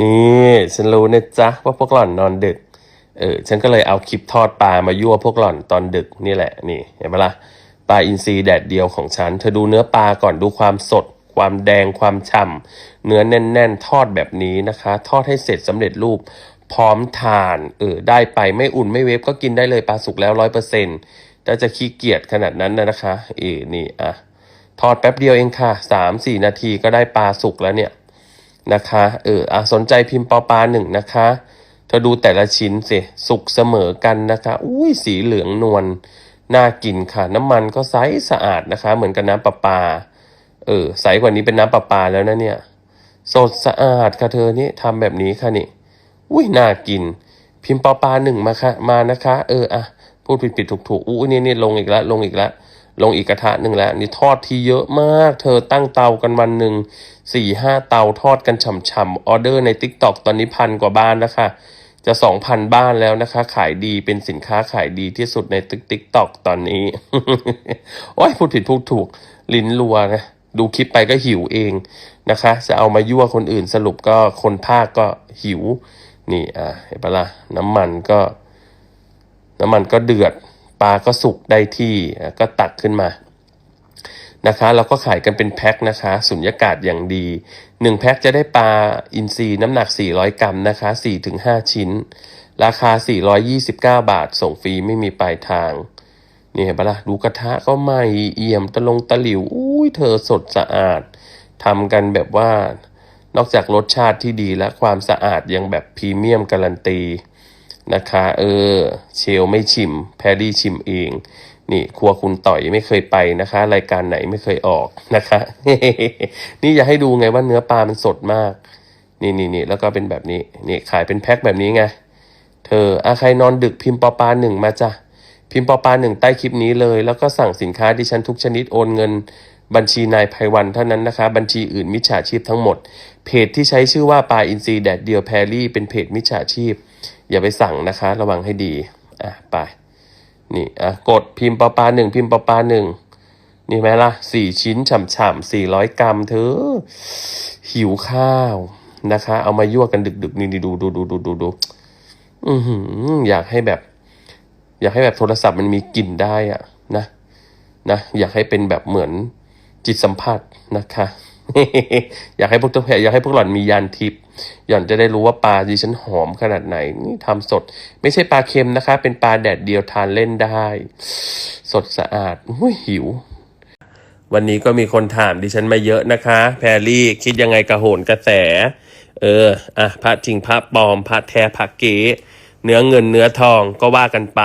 นี่ฉันรู้นะจ๊ะว่าพวกหล่อนนอนดึก เออ ฉันก็เลยเอาคลิปทอดปลามายั่วพวกหล่อนตอนดึกนี่แหละ นี่ เห็นปะล่ะ ปลาอินทรีแดดเดียวของฉัน เธอดูเนื้อปลาก่อนดูความสด ความแดง ความฉ่ำ เนื้อแน่น ๆ ทอดแบบนี้นะคะ ทอดให้เสร็จสำเร็จรูป พร้อมทาน เออ ได้ไปไม่อุ่นไม่เวฟก็กินได้เลยปลาสุกแล้วร้อยเปอร์เซ็นต์ถ้าจะขี้เกียจขนาดนั้นนะนะคะ เออนี่ อะ ทอดแป๊บเดียวเองค่ะสามสี่นาทีก็ได้ปลาสุกแล้วเนี่ย นะคะเอออะสนใจพิมพ์ปอปลาหนึ่งนะคะเธอดูแต่ละชิ้นสิสุกเสมอกันนะคะอุ้ยสีเหลืองนวลน่ากินค่ะ น้ำมันก็ใสสะอาดนะคะ เหมือนกับน้ำประปา เออใสกว่านี้เป็นน้ำประปาแล้วนะเนี่ย สดสะอาดค่ะเธอนี่ทำแบบนี้ค่ะนี่อุ้ยน่ากิน พิมพ์ปอปลาหนึ่งมาค่ะมานะคะ เอออะพูดผิดผิดถูกถูกอู้นี่นี่ลงอีกแล้วลงอีกแล้ว ลงอีกกระทะหนึ่งแล้วนี่ทอดทีเยอะมาก เธอตั้งเตากันวันหนึ่งสี่ห้าเตาทอดกันฉ่ำๆออเดอร์ใน t ิ k t o k ตอนนี้พันกว่าบ้านแล้วค่ะ จะสองพันบ้านแล้วนะคะ ขายดีเป็นสินค้าขายดีที่สุดในติ๊กต็อกตอนนี้ โอ้ยพูดผิดพูดถูก ลิ้นรัวนะดูคลิปไปก็หิวเองนะคะ จะเอามายั่วคนอื่นสรุปก็คนภาคก็หิว นี่อะเห็นปะละ่ะน้ำมันก็ น้ำมันก็เดือด ลาก็สุกได้ที่ก็ตักขึ้นมานะคะเราก็ขายกันเป็นแพ็คนะคะสุญญากาศอย่างดี 1 แพ็คจะได้ปลาอินทรีน้ำหนัก 400 กรัมนะคะ4-5 ชิ้น ราคา 429 บาท ส่งฟรีไม่มีปลายทาง นี่เห็นปะละ่ะดูกระทะก็ไหม่เอี่ยมตะลงตะหลิวอุ้ยเธอสดสะอาดทำกันแบบว่านอกจากรสชาติที่ดีและความสะอาดยังแบบพรีเมียมการันตี นะคะ เออ เชลไม่ชิม แพรรี่ชิมเอง นี่ครัวคุณต่อยไม่เคยไปนะคะ รายการไหนไม่เคยออกนะคะ นี่อยากให้ดูไงว่าเนื้อปลามันสดมาก นี่นี่นี่แล้วก็เป็นแบบนี้ นี่ขายเป็นแพ็คแบบนี้ไง เธออาใครนอนดึกพิมพ์ปอปลาหนึ่งมาจ้ะพิมพ์ปอปลาหนึ่งใต้คลิปนี้เลย แล้วก็สั่งสินค้าดิฉันทุกชนิดโอนเงิน บัญชีนายไพวันเท่านั้นนะคะ บัญชีอื่นมิจฉาชีพทั้งหมด เพจที่ใช้ชื่อว่าปลาอินทรีแดดเดียวแพรี่เป็นเพจมิจฉาชีพ อย่าไปสั่งนะคะ ระวังให้ดี อะไป นี่อะกดพิมพ์ปอปลาหนึ่งพิมพ์ปอปลาหนึ่งนี่ไหมล่ะสี่ชิ้นฉ่ำๆสี่ร้อยกรัมเธอ หิวข้าวนะคะ เอามายั่วกันดึกๆ นี่ดูดูดูดูดูดูอือหืออยากให้แบบ อยากให้แบบโทรศัพท์มันมีกลิ่นได้อะนะนะ อยากให้เป็นแบบเหมือน จิตสัมผัสนะคะ อยากให้พวกตัวแพรอยากให้พวกหล่อนมียานทิพย์หย่อนจะได้รู้ว่าปลาดิฉันหอมขนาดไหนนี่ทำสด ไม่ใช่ปลาเค็มนะคะ เป็นปลาแดดเดียวทานเล่นได้ สดสะอาดอุ้ยหิว วันนี้ก็มีคนถามดิฉันมาเยอะนะคะ แพรรี่คิดยังไงกับโหนกระแส เอออะพระจริงพระปลอมพระแท้พระเก๋เนื้อเงินเนื้อทองก็ว่ากันไป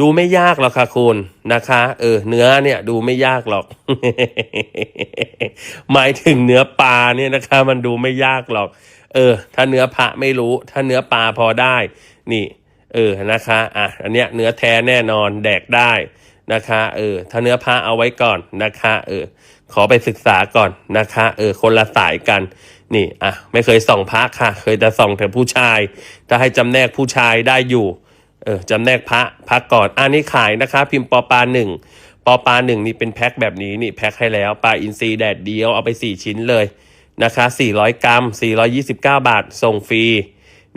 ดูไม่ยากหรอกค่ะคุณนะคะ เออ เนื้อเนี่ย ดูไม่ยากหรอก หมายถึงเนื้อปลาเนี่ยนะคะ มันดูไม่ยากหรอก เออ ถ้าเนื้อพระไม่รู้ ถ้าเนื้อปลาพอได้ นี่ เออนะคะ อะอันเนี้ยเนื้อแท้แน่นอนแดกได้นะคะ เออ ถ้าเนื้อพระเอาไว้ก่อนนะคะ เออ ขอไปศึกษาก่อนนะคะ เออ คนละสายกันนี่อะไม่เคยส่องพระค่ะ เคยแต่ส่องแต่ผู้ชายถ้าให้จำแนกผู้ชายได้อยู่ เออจำแนกพระพักก่อนอันนี้ขายนะคะ พิมพ์ปอปลาหนึ่งปอปลาหนึ่งนี่เป็นแพ็คแบบนี้นี่แพ็คให้แล้วปลาอินทรีแดดเดียวเอาไปสี่ชิ้นเลยนะคะสี่ร้อยกรัมสี่ร้อยี่สิบเก้าบาทส่งฟรี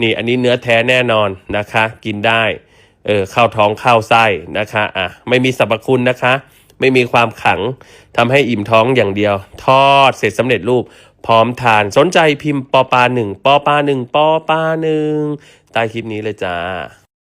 นี่อันนี้เนื้อแท้แน่นอนนะคะ กินได้เออเข้าท้องเข้าไส้นะคะอะไม่มีสรรพคุณนะคะ ไม่มีความขังทำให้อิ่มท้องอย่างเดียว ทอดเสร็จสำเร็จรูป พร้อมทานสนใจพิมพ์ปอปลาหนึ่งปอปลาหนึ่งปอปลาหนึ่งใต้คลิปนี้เลยจ้า